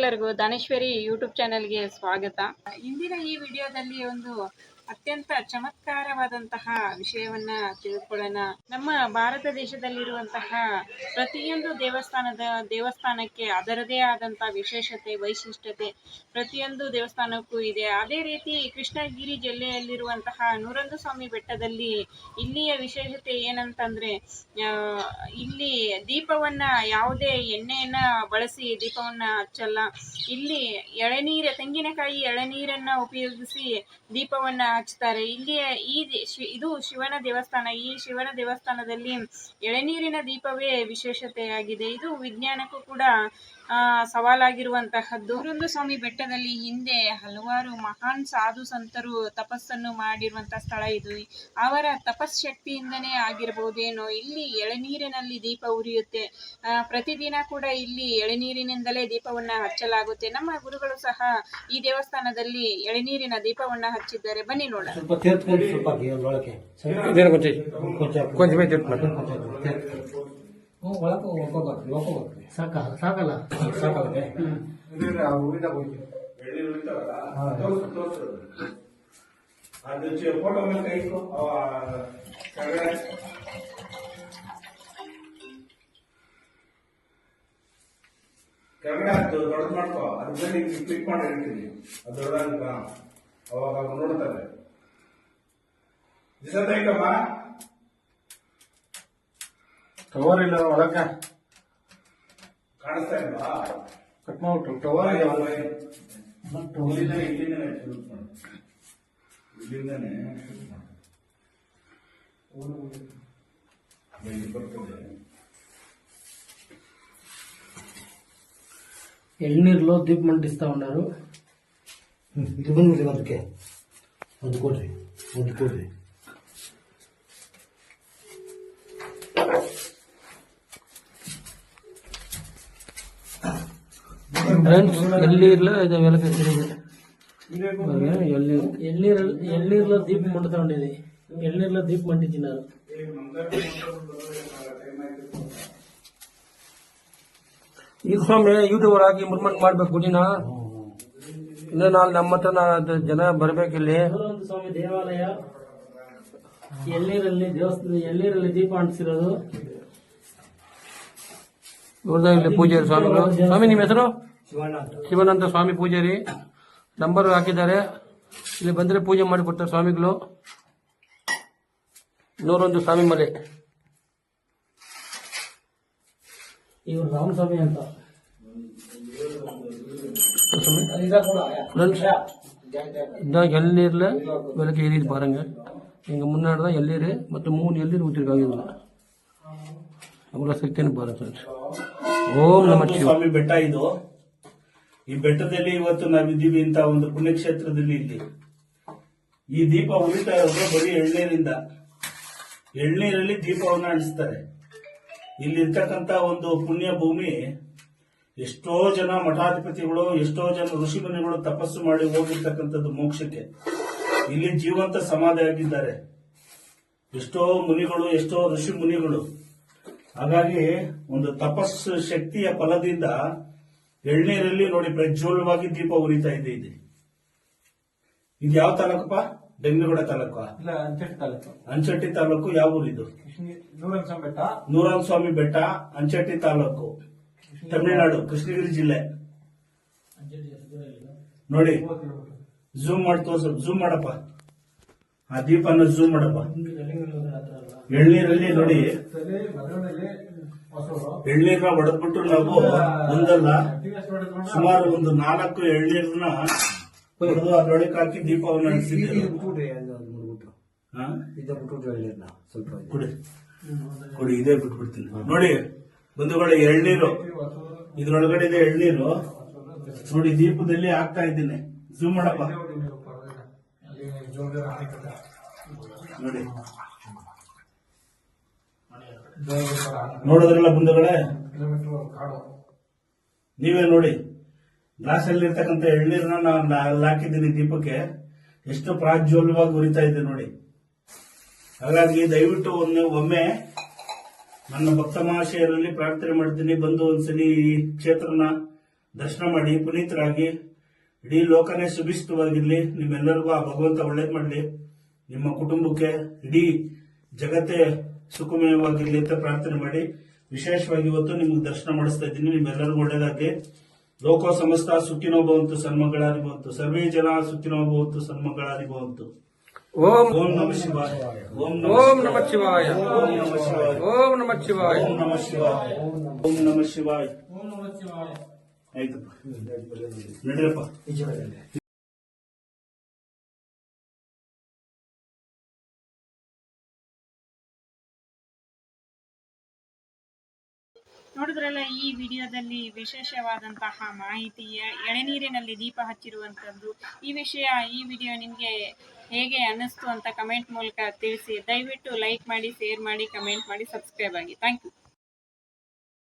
ಎಲ್ಲರಿಗೂ ದಾನೇಶ್ವರಿ ಯೂಟ್ಯೂಬ್ ಚಾನೆಲ್ಗೆ ಸ್ವಾಗತ. ಇಂದಿನ ಈ ವಿಡಿಯೋದಲ್ಲಿ ಒಂದು ಅತ್ಯಂತ ಚಮತ್ಕಾರವಾದಂತಹ ವಿಷಯವನ್ನ ತಿಳಿದುಕೊಳ್ಳೋಣ ನಮ್ಮ ಭಾರತ ದೇಶದಲ್ಲಿರುವಂತಹ ಪ್ರತಿಯೊಂದು ದೇವಸ್ಥಾನದ, ದೇವಸ್ಥಾನಕ್ಕೆ ಅದರದೇ ಆದಂತಹ ವಿಶೇಷತೆ, ವೈಶಿಷ್ಟ್ಯತೆ ಪ್ರತಿಯೊಂದು ದೇವಸ್ಥಾನಕ್ಕೂ ಇದೆ. ಅದೇ ರೀತಿ ಕೃಷ್ಣಗಿರಿ ಜಿಲ್ಲೆಯಲ್ಲಿರುವಂತಹ ನೂರೊಂದು ಸ್ವಾಮಿ ಬೆಟ್ಟದಲ್ಲಿ ಇಲ್ಲಿಯ ವಿಶೇಷತೆ ಏನಂತಂದ್ರೆ ಇಲ್ಲಿ ದೀಪವನ್ನ ಯಾವುದೇ ಎಣ್ಣೆಯನ್ನ ಬಳಸಿ ದೀಪವನ್ನ ಹಚ್ಚಲ್ಲ. ಇಲ್ಲಿ ಎಳನೀರ, ತೆಂಗಿನಕಾಯಿ ಎಳನೀರನ್ನ ಉಪಯೋಗಿಸಿ ದೀಪವನ್ನ ಹಚ್ತಾರೆ ಇಲ್ಲಿ ಈ ಇದು ಶಿವನ ದೇವಸ್ಥಾನ, ಈ ಶಿವನ ದೇವಸ್ಥಾನದಲ್ಲಿ ಎಳನೀರಿನ ದೀಪವೇ ವಿಶೇಷತೆಯಾಗಿದೆ. ಇದು ವಿಜ್ಞಾನಕ್ಕೂ ಕೂಡ ಸವಾಲಾಗಿರುವಂತಹದ್ದು. ಗುರುಂದು ಸ್ವಾಮಿ ಬೆಟ್ಟದಲ್ಲಿ ಹಿಂದೆ ಹಲವಾರು ಮಹಾನ್ ಸಾಧು ಸಂತರು ತಪಸ್ಸನ್ನು ಮಾಡಿರುವಂತಹ ಸ್ಥಳ ಇದು. ಅವರ ತಪಸ್ ತಪಸ್ಶಕ್ತಿಯಿಂದನೇ ಆಗಿರಬಹುದೇನೋ ಇಲ್ಲಿ ಎಳನೀರಿನಲ್ಲಿ ದೀಪ ಉರಿಯುತ್ತೆ. ಆ, ಪ್ರತಿದಿನ ಕೂಡ ಇಲ್ಲಿ ಎಳನೀರಿನಿಂದಲೇ ದೀಪವನ್ನ ಹಚ್ಚಲಾಗುತ್ತೆ. ನಮ್ಮ ಗುರುಗಳು ಸಹ ಈ ದೇವಸ್ಥಾನದಲ್ಲಿ ಎಳನೀರಿನ ದೀಪವನ್ನ ಹಚ್ಚಿದ್ದಾರೆ. ಬನ್ನಿ ನೋಡೋಣ. ಒಳಗೆ ಒಪ್ಕೋಬೇಕು ಒಪ್ಕೋಬೇಕು ಸಾಕ ಸಾಕಲ್ಲ ಸಾಕಾಗುತ್ತೆ ಅದು ಫೋಟೋ ಮೇಲೆ ಕೈ ಕೆಳಗಡೆ ಕೆಳಗಡೆ ಅದು ದೊಡ್ಡದು ಮಾಡ್ಕೋ ಅದ್ರ ಮೇಲೆ ಹಿಂಗೆ ಕ್ಲಿಕ್ ಮಾಡಿ ಹೇಳ್ತೀನಿ ಅದು ದೊಡ್ಡ ಅವಾಗ ನೋಡ್ತಾರೆ ದಿವಸ ತೆಗಿಕಮ್ಮ ಟವರ್ ಇಲ್ಲ ಒಳಗೆ ಕಾಣಿಸ್ತಾ ಇಲ್ವಾ ಕಟ್ ಮಾಡ್ಬಿಟ್ಟು ಟವರ್ ಇಲ್ಲ ಒಳಗೆ ಇಲ್ಲಿಂದ ಇಲ್ಲಿಂದನೇ ಶೂಟ್ ಮಾಡಿ ಇಲ್ಲಿಂದನೇ ಶೂಟ್ ಮಾಡಿ ಇಲ್ಲಿ ಬರ್ತದೆ ఎల్నీరులో దీపం అంటిస్తూ ఉన్నారు దిగుని అందుకే అందుకోటి అందుకోటి ಫ್ರೆಂಡ್ಸ್ ಎಲ್ಲಿ ಇರ್ಲ? ಇದಾವೆಲ್ಲ ಎಲ್ಲಿ ಎಳ್ನೀರ್ ದೀಪ ಮಂಡ ತಗೊಂಡಿದ್ದೀನಿ ಎಳ್ನೀರ್ಲ ದೀಪ ಮಂಡಿದ್ದೀನಿ ನಾನು. ಈಗ ಸ್ವಾಮಿ ಯೂಟ್ಯೂಬರ್ ಆಗಿ ಮುರ್ಮಂಟ್ ಮಾಡ್ಬೇಕು ಗುಡಿನ ಇಲ್ಲ ನಾಳೆ ನಮ್ಮ ಹತ್ರ ಜನ ಬರ್ಬೇಕಿಲ್ಲಿ ಸ್ವಾಮಿ ದೇವಾಲಯ. ಎಲ್ಲಿರಲ್ಲಿ ದೇವಸ್ಥಾನ ಎಳ್ನೀರಲ್ಲಿ ದೀಪ ಅಂಟಿಸಿರೋದು. ನೋಡ್ದ ಇಲ್ಲಿ ಪೂಜೆ ಸ್ವಾಮಿಗಳು. ಸ್ವಾಮಿ ನಿಮ್ಮ ಹೆಸರು? ಶಿವಣ್ಣ ಅಂತ ಶಿವನಂತ ಸ್ವಾಮಿ ಪೂಜಾರಿ ನಂಬರ್ ಹಾಕಿದ್ದಾರೆ ಇಲ್ಲಿ ಬಂದ್ರೆ ಪೂಜೆ ಮಾಡಿಕೊಡ್ತಾರೆ ಸ್ವಾಮಿಗಳು ನೂರೊಂದು ಸ್ವಾಮಿ ಮಲೆ ಇವ್ರು ರಾಮಸ್ವಾಮಿ ಅಂತ ஃப்ரெண்ட்ஸ் இதான் எள்ளீரில் விளக்கு எரியுது பாருங்க இங்கே முன்னாடி தான் எள்ளீர் மொத்தம் மூணு எள்ளீர் ஊற்றிருக்காங்க இதில் அவ்வளோ சக்தின்னு பாருங்க ஃப்ரெண்ட்ஸ் ஓம் நம சிவ ಸ್ವಾಮಿ ಬೆಟ್ಟ ಇದು ಈ ಬೆಟ್ಟದಲ್ಲಿ ಇವತ್ತು ನಾವಿದ್ದೀವಿ ಅಂತ ಒಂದು ಪುಣ್ಯಕ್ಷೇತ್ರದಲ್ಲಿ ಇಲ್ಲಿ. ಈ ದೀಪ ಉರಿತಾ ಇರೋದು ಬರೀ ಎಳ್ನೀರಿಂದ. ಎಳ್ನೀರಲ್ಲಿ ದೀಪವನ್ನು ಅಣಿಸ್ತಾರೆ ಇಲ್ಲಿ ಇರ್ತಕ್ಕಂತ ಒಂದು ಪುಣ್ಯ ಭೂಮಿ ಎಷ್ಟೋ ಜನ ಮಠಾಧಿಪತಿಗಳು, ಎಷ್ಟೋ ಜನ ಋಷಿಮುನಿಗಳು ತಪಸ್ಸು ಮಾಡಿ ಹೋಗಿರ್ತಕ್ಕಂಥದ್ದು ಮೋಕ್ಷಕ್ಕೆ. ಇಲ್ಲಿ ಜೀವಂತ ಸಮಾಧಿ ಆಗಿದ್ದಾರೆ. ಎಷ್ಟೋ ಮುನಿಗಳು, ಎಷ್ಟೋ ಋಷಿ ಮುನಿಗಳು. ಹಾಗಾಗಿ ಒಂದು ತಪಸ್ಸು ಶಕ್ತಿಯ ಫಲದಿಂದ ಎಳ್ನೀರಲ್ಲಿ ನೋಡಿ ಪ್ರಜ್ವಲವಾಗಿ ದೀಪ ಉರಿತಾ ಇದೆ ಇದೆ ಇದು ಯಾವ ತಾಲೂಕಪ್ಪ? ಬೆಂಗಳೂರು ತಾಲೂಕು? ಇಲ್ಲ ಅಂಚೆಟ್ ತಾಲೂಕು. ಅಂಚಟ್ಟಿ ತಾಲೂಕು ಯಾವ ಊರಿದು? ನೂರನ್ ಸ್ವಾಮಿ ಬೆಟ್ಟ. ನೂರಾನ್ ಸ್ವಾಮಿ ಬೆಟ್ಟ ಅಂಚಟ್ಟಿ ತಾಲೂಕು. ತಮಿಳುನಾಡು ಕೃಷ್ಣಗಿರಿ ಜಿಲ್ಲೆ. ನೋಡಿ ಝೂಮ್ ಮಾಡಿ ತೋರ್ಸ ಝೂಮ್ ಮಾಡಪ್ಪ. ಆ ದೀಪನ ಝೂಮ್ ಮಾಡಪ್ಪ. ಎಳ್ನೀರಲ್ಲಿ ನೋಡಿ. ಎಳ್ನೀರ್ನ ಹೊಡೆದ್ಬಿಟ್ಟು ನಾವು ಒಂದಲ್ಲ ಸುಮಾರು ಒಂದು ನಾಲ್ಕು ಎಳ್ನೀರ್ನ ಹೊಡೆದು ಅದ್ರೊಳಗೆ ಹಾಕಿ ದೀಪವನ್ನು ನಡೆಸಿದ್ದೇವೆ ಸ್ವಲ್ಪ ಕೊಡಿ. ಕೊಡಿ ಇದೇ ಬಿಟ್ಬಿಡ್ತೀನಿ. ನೋಡಿ ಬಂಧುಗಳ ಎಳ್ನೀರು. ಇದ್ರೊಳಗಡೆ ಇದೆ ಎಳ್ನೀರು. ನೋಡಿ ದೀಪದಲ್ಲಿ ಹಾಕ್ತಾ ಇದ್ದೀನಿ. ಝೂಮ್ ಮಾಡಪ್ಪ. ನೋಡಿ. ನೋಡಿದ್ರಲ್ಲ ಬಂಧುಗಳೇ ನೀವೇ ನೋಡಿ ಗ್ಲಾಸ್ ಅಲ್ಲಿ ಇರ್ತಕ್ಕಂಥ ಎಳ್ನೀರನ್ನ ನಾನು ಅಲ್ಲಿ ಹಾಕಿದ್ದೀನಿ ದೀಪಕ್ಕೆ. ಎಷ್ಟು ಪ್ರಾಜ್ವಲ್ಯವಾಗಿ ಉರಿತಾ ಇದೆ ನೋಡಿ. ಹಾಗಾಗಿ ದಯವಿಟ್ಟು ಒಂದು ಒಮ್ಮೆ ನನ್ನ ಭಕ್ತ ಮಹಾಶಯರಲ್ಲಿ ಪ್ರಾರ್ಥನೆ ಮಾಡ್ತೀನಿ. ಬಂದು ಒಂದ್ಸಲಿ ಈ ಕ್ಷೇತ್ರನ ದರ್ಶನ ಮಾಡಿ ಪುನೀತರಾಗಿ ಇಡೀ ಲೋಕನೇ ಸುಭಿಷ್ಟವಾಗಿರ್ಲಿ ನಿಮ್ಮೆಲ್ಲರಿಗೂ ಆ ಭಗವಂತ ಒಳ್ಳೇದು ಮಾಡಲಿ. ನಿಮ್ಮ ಕುಟುಂಬಕ್ಕೆ ಇಡೀ ಜಗತ್ತೇ ಸುಖಮಯವಾಗಿರ್ಲಿ ಅಂತ ಪ್ರಾರ್ಥನೆ ಮಾಡಿ ವಿಶೇಷವಾಗಿ ಇವತ್ತು ನಿಮ್ಗೆ ದರ್ಶನ ಮಾಡಿಸ್ತಾ ಇದ್ದೀನಿ. ನಿಮ್ಮೆಲ್ಲರಿಗೂ ಒಳ್ಳೇದಾಗ್ಲಿ ಲೋಕೋ ಸಮಸ್ತ ಸುಖಿನೋ ಭವಂತು ಸನ್ಮಗಳಾರಿ ಭವಂತು ಸರ್ವೇ ಜನ ಸುಖಿನೋ ಭವಂತು ಸನ್ಮಗಳಾರಿ ಭವಂತು ಓಂ ಓಂ ನಮ ಶಿವಾಯ. ಓಂ ಓಂ ನಮ ಶಿವಾಯ. ಓಂ ನಮ ಶಿವಾಯ. ಓಂ ನಮಃ ಶಿವಾಯ. ಓಂ ನಮ ಶಿವಾಯ. ಓಂ ನಮ ಶಿವಾಯ. ಆಯ್ತಪ್ಪ. ನಡೀರಪ್ಪ. ಈಚೆ ಬರಲಿ. ನೋಡಿದ್ರಲ್ಲ ಈ ವಿಡಿಯೋದಲ್ಲಿ ವಿಶೇಷವಾದಂತಹ ಮಾಹಿತಿಯ ಎಳೆನೀರಿನಲ್ಲಿ ದೀಪ ಹಚ್ಚಿರುವಂಥದ್ದು ಈ ವಿಷಯ, ಈ ವಿಡಿಯೋ ನಿಮಗೆ ಹೇಗೆ ಅನ್ನಿಸ್ತು ಅಂತ ಕಮೆಂಟ್ ಮೂಲಕ ತಿಳಿಸಿ. ದಯವಿಟ್ಟು ಲೈಕ್ ಮಾಡಿ ಶೇರ್ ಮಾಡಿ ಕಮೆಂಟ್ ಮಾಡಿ ಸಬ್ಸ್ಕ್ರೈಬ್ ಆಗಿ. Thank you